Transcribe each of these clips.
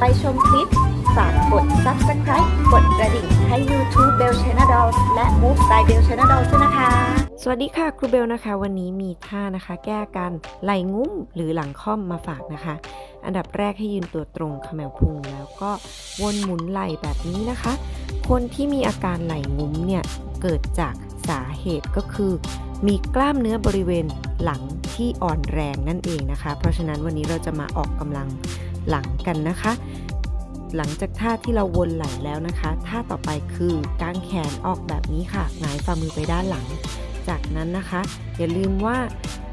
ไปชมคลิป ฝากกด subscribe กดกระดิ่งให้ YouTube Bell Channel Dolls และ Move by Bell Channel Dolls ด้วยนะคะ สวัสดีค่ะครูเบลนะคะ วันนี้มีท่านะคะ แก้การไหลงุ้มหรือหลังค่อมมาฝากนะคะ อันดับแรกให้ยืนตัวตรงเขมวพุงแล้วก็วนหมุนไหลแบบนี้นะคะ คนที่มีอาการไหลงุ้มเนี่ยเกิดจากสาเหตุก็คือ มีกล้ามเนื้อบริเวณหลังที่อ่อนแรงนั่นเองนะคะ เพราะฉะนั้นวันนี้เราจะมาออกกำลัง หลังกันนะคะ หลังจากท่าที่เราวนไหลแล้วนะคะ ท่าต่อไปคือกางแขนออกแบบนี้ค่ะหงายฝ่ามือไปด้านหลัง จากนั้นนะคะ อย่าลืมว่า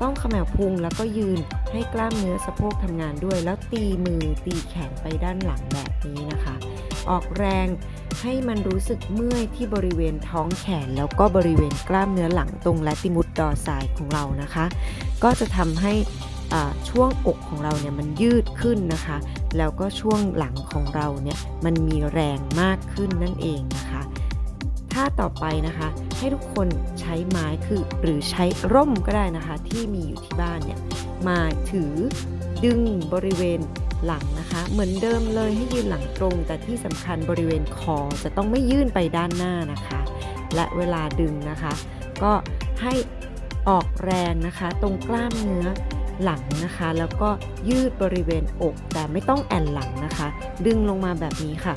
ต้องขมวพุงแล้วก็ยืนให้กล้ามเนื้อสะโพกทำงานด้วย แล้วตีมือตีแขนไปด้านหลังแบบนี้นะคะ ออกแรงให้มันรู้สึกเมื่อยที่บริเวณท้องแขน แล้วก็บริเวณกล้ามเนื้อหลังตรงและติมุดดอร์ไซด์ของเรานะคะ ก็จะทำให้ ช่วงอกของเราเนี่ยมันยืดขึ้นนะคะ แล้วก็ช่วงหลังของเราเนี่ยมันมีแรงมากขึ้นนั่นเองนะคะท่าต่อไปนะคะให้ทุกคนใช้ไม้คือหรือใช้ร่มก็ได้นะคะ ที่มีอยู่ที่บ้านเนี่ยมาถือดึงบริเวณหลังนะคะ เหมือนเดิมเลยให้ยืนหลังตรง แต่ที่สำคัญบริเวณคอจะต้องไม่ยื่นไปด้านหน้านะคะ และเวลาดึงนะคะ ก็ให้ออกแรงนะคะ ตรงกล้ามเนื้อ หลังนะคะ แล้วก็ยืดบริเวณอกแต่ไม่ต้องแอนหลังนะคะ ดึงลงมาแบบนี้ค่ะ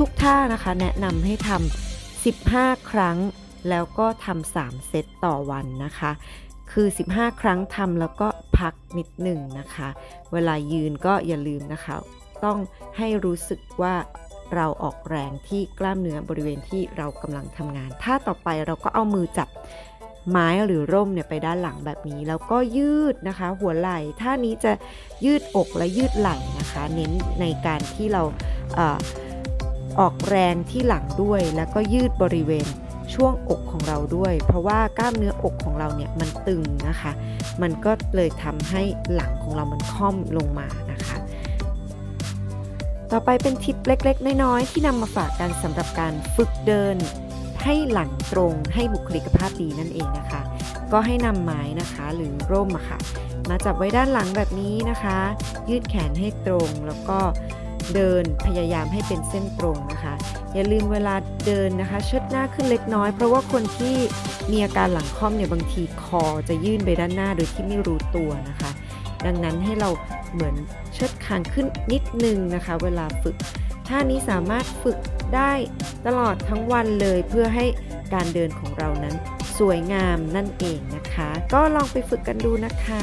ทุกๆท่านะคะ แนะนำให้ทำ15 ครั้ง แล้วก็ทำ3เซตต่อวันนะคะ คือ 15 ครั้งทำแล้วก็พักนิดหนึ่งนะคะ เวลายืนก็อย่าลืมนะคะ ต้องให้รู้สึกว่าเราออกแรงที่กล้ามเนื้อบริเวณที่เรากำลังทำงาน ท่าต่อไปเราก็เอามือจับ ไม้หรือร่มเนี่ยไปด้านหลังแบบนี้ แล้วก็ยืดนะคะ หัวไหล่ท่านี้จะยืดอกและยืดไหล่นะคะ เน้นในการที่เราออออกแรงที่หลังด้วย แล้วก็ยืดบริเวณช่วงอกของเราด้วย เพราะว่ากล้ามเนื้ออกของเราเนี่ยมันตึงนะคะ มันก็เลยทำให้หลังของเรามันค่อมลงมานะคะ ต่อไปเป็นทิปเล็กๆ น้อยๆที่นำมาฝากกันสำหรับการฝึกเดิน ให้หลังตรงให้บุคลิกภาพดีนั่นเองนะคะ ก็ให้นำไม้นะคะหรือร่มอะค่ะ มาจับไว้ด้านหลังแบบนี้นะคะ ยืดแขนให้ตรงแล้วก็เดินพยายามให้เป็นเส้นตรงนะคะ อย่าลืมเวลาเดินนะคะเชิดหน้าขึ้นเล็กน้อย เพราะว่าคนที่มีอาการหลังค่อมเนี่ยบางทีคอจะยื่นไปด้านหน้าโดยที่ไม่รู้ตัวนะคะ ดังนั้นให้เราเหมือนเชิดคางขึ้นนิดนึงนะคะ เวลาฝึกท่านี้สามารถฝึก ได้ตลอดทั้งวันเลยเพื่อให้การเดินของเรานั้นสวยงามนั่นเองนะคะ ก็ลองไปฝึกกันดูนะคะ